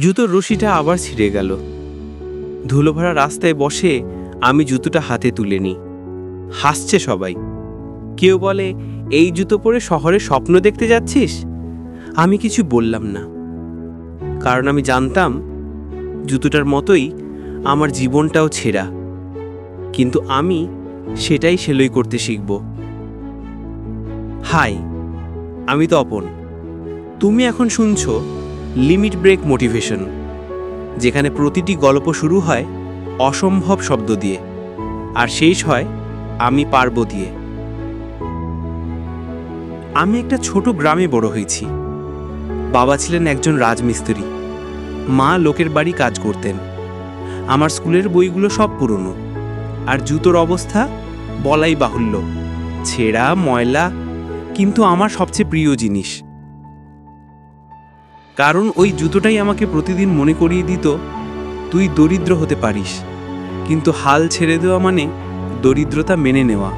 জুতোর রশিটা আবার ছিঁড়ে গেল। ধুলোভরা রাস্তায় বসে আমি জুতোটা হাতে তুলে নিই। হাসছে সবাই। কেউ বলে, এই জুতো পরে শহরে স্বপ্ন দেখতে যাচ্ছিস? আমি কিছু বললাম না। কারণ আমি জানতাম, জুতোটার মতোই আমার জীবনটাও ছেঁড়া। কিন্তু আমি সেটাই সেলই করতে শিখব। হাই, আমি তপন। তুমি এখন শুনছো লিমিট ব্রেক মোটিভেশন, যেখানে প্রতিটি গল্প শুরু হয় অসম্ভব শব্দ দিয়ে, আর শেষ হয় আমি পারব দিয়ে। আমি একটা ছোট গ্রামে বড় হয়েছি। বাবা ছিলেন একজন রাজমিস্ত্রি। মা লোকের বাড়ি কাজ করতেন। আমার স্কুলের বইগুলো সব পুরনো, আর জুতোর অবস্থা বলাই বাহুল্য, ছেঁড়া, ময়লা, কিন্তু আমার সবচেয়ে প্রিয় জিনিস। কারণ ওই জুতোটাই আমাকে প্রতিদিন মনে করিয়ে দিত, তুই দরিদ্র হতে পারিস, কিন্তু হাল ছেড়ে দেওয়া মানে দরিদ্রতা মেনে নেওয়া।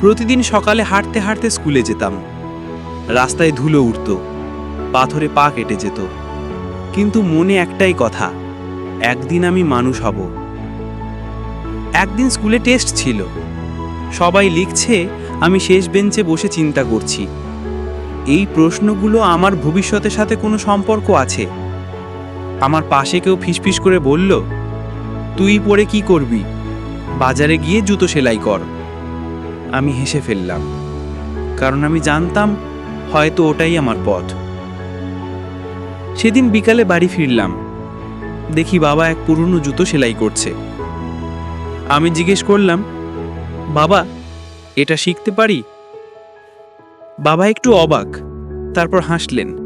প্রতিদিন সকালে হাঁটতে হাঁটতে স্কুলে যেতাম। রাস্তায় ধুলো উঠত, পাথরে পা কেটে যেত। কিন্তু মনে একটাই কথা, একদিন আমি মানুষ হব। একদিন স্কুলে টেস্ট ছিল। সবাই লিখছে, আমি শেষ বেঞ্চে বসে চিন্তা করছি। এই প্রশ্নগুলো আমার ভবিষ্যতের সাথে কোনো সম্পর্ক আছে? আমার পাশে কেউ ফিসফিস করে বলল, তুই পরে কি করবি? বাজারে গিয়ে জুতো সেলাই কর। আমি হেসে ফেললাম, কারণ আমি জানতাম হয়তো ওটাই আমার পথ। সেদিন বিকালে বাড়ি ফিরলাম, দেখি বাবা এক পুরনো জুতো সেলাই করছে। আমি জিজ্ঞেস করলাম, বাবা, এটা শিখতে পারি? বাবা একটু অবাক। তারপর হাসলেন।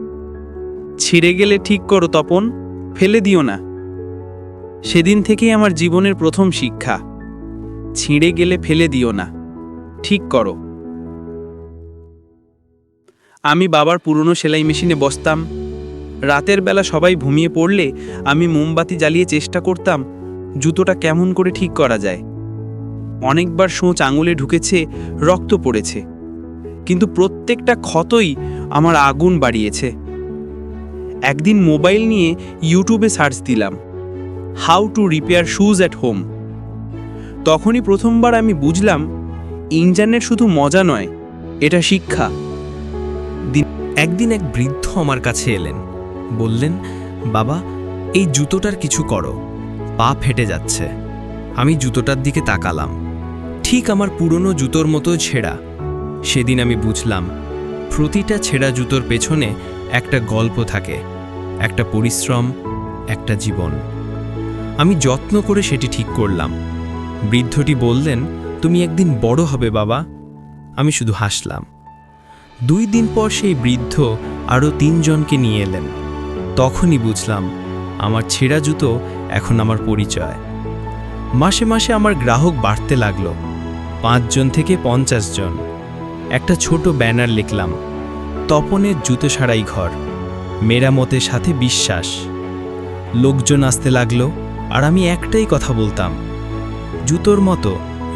ছিঁড়ে গেলে ঠিক করো তপন, ফেলে দিও না। সেদিন থেকেই আমার জীবনের প্রথম শিক্ষা। ছিঁড়ে গেলে ফেলে দিও না। ঠিক করো। আমি বাবার পুরনো সেলাই মেশিনে বসতাম। রাতের বেলা সবাই ঘুমিয়ে পড়লে আমি মোমবাতি জ্বালিয়ে চেষ্টা করতাম, জুতোটা কেমন করে ঠিক করা যায়। অনেকবার সোঁচ আঙুলে ঢুকেছে, রক্ত পড়েছে। কিন্তু প্রত্যেকটা ক্ষতই আমার আগুন বাড়িয়েছে। একদিন মোবাইল নিয়ে ইউটিউবে সার্চ দিলাম, how to repair shoes at home. তখনই প্রথমবার আমি বুঝলাম ইঞ্জানের শুধু মজা নয়, এটা শিক্ষা। একদিন এক বৃদ্ধ আমার কাছে এলেন, বললেন, বাবা, এই জুতোটার কিছু করো, পা ফেটে যাচ্ছে। আমি জুতোটার দিকে তাকালাম। ঠিক আমার পুরনো জুতোর মতো ছেঁড়া। সেদিন আমি বুঝলাম, প্রতিটা ছেঁড়া জুতোর পেছনে একটা গল্প থাকে, একটা পরিশ্রম, একটা জীবন। আমি যত্ন করে সেটি ঠিক করলাম। বৃদ্ধটি বললেন, তুমি একদিন বড় হবে বাবা। আমি শুধু হাসলাম। দুই দিন পর সেই বৃদ্ধ আরও তিনজনকে নিয়ে এলেন। তখনই বুঝলাম, আমার ছেঁড়া জুতো এখন আমার পরিচয়। মাসে মাসে আমার গ্রাহক বাড়তে লাগল, পাঁচজন থেকে পঞ্চাশ জন। একটা ছোট ব্যানার লিখলাম, তপনের জুতো সারাই ঘর, মেরামতের সাথে বিশ্বাস। লোকজন আসতে লাগল, আর আমি একটাই কথা বলতাম, জুতোর মতো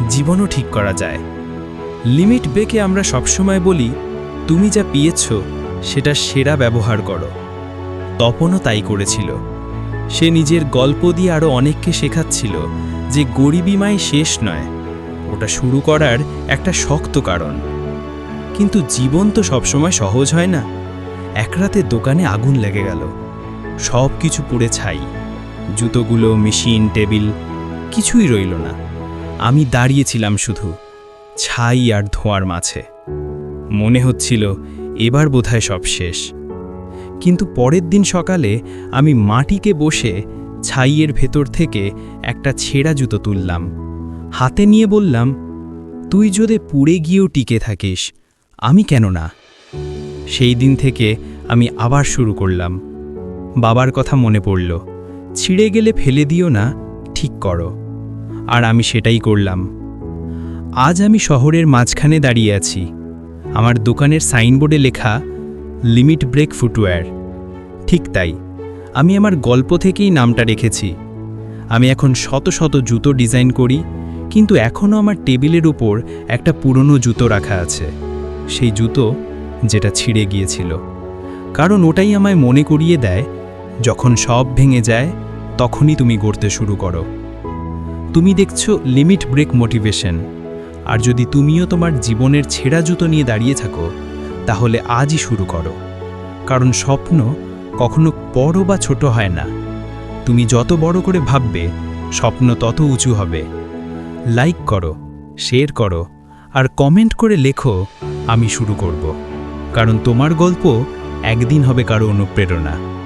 জীবনও ঠিক করা যায়। লিমিট ব্রেকে আমরা সবসময় বলি, তুমি যা পেয়েছ সেটা সেরা ব্যবহার করো। তপনও তাই করেছিল। সে নিজের গল্প দিয়ে আরও অনেককে শেখাচ্ছিল যে গরিবিমায় শেষ নয়, ওটা শুরু করার একটা শক্ত কারণ। কিন্তু জীবন তো সবসময় সহজ হয় না। এক রাতে দোকানে আগুন লেগে গেল। সব কিছু পুড়ে ছাই। জুতোগুলো, মেশিন, টেবিল, কিছুই রইল না। আমি দাঁড়িয়েছিলাম শুধু, ছাই আর ধোঁয়ার মাঝে। মনে হচ্ছিল, এবার বোধহয় সব শেষ। কিন্তু পরের দিন সকালে আমি মাটিকে বসে ছাইয়ের ভেতর থেকে একটা ছেঁড়া জুতো তুললাম। হাতে নিয়ে বললাম, তুই যদি পুড়ে গিয়েও টিকে থাকিস আমি কেন না? সেই দিন থেকে আমি আবার শুরু করলাম। বাবার কথা মনে পড়ল, ছিঁড়ে গেলে ফেলে দিও না, ঠিক করো। আর আমি সেটাই করলাম। আজ আমি শহরের মাঝখানে দাঁড়িয়ে আছি। আমার দোকানের সাইনবোর্ডে লেখা, লিমিট ব্রেক ফুটওয়্যার। ঠিক তাই, আমি আমার গল্প থেকেই নামটা রেখেছি। আমি এখন শত শত জুতো ডিজাইন করি, কিন্তু এখনও আমার টেবিলের উপর একটা পুরনো জুতো রাখা আছে। সেই জুতো যেটা ছিঁড়ে গিয়েছিল। কারণ ওটাই আমায় মনে করিয়ে দেয়, যখন সব ভেঙে যায়, তখনই তুমি গড়তে শুরু করো। তুমি দেখছ লিমিট ব্রেক মোটিভেশন। আর যদি তুমিও তোমার জীবনের ছেঁড়া জুতো নিয়ে দাঁড়িয়ে থাকো, তাহলে আজই শুরু করো। কারণ স্বপ্ন কখনো বড় বা ছোট হয় না। তুমি যত বড় করে ভাববে, স্বপ্ন তত উঁচু হবে। লাইক করো, শেয়ার করো আর কমেন্ট করে লেখো আমি শুরু করব। কারণ তোমার গল্প একদিন হবে কারও অনুপ্রেরণা।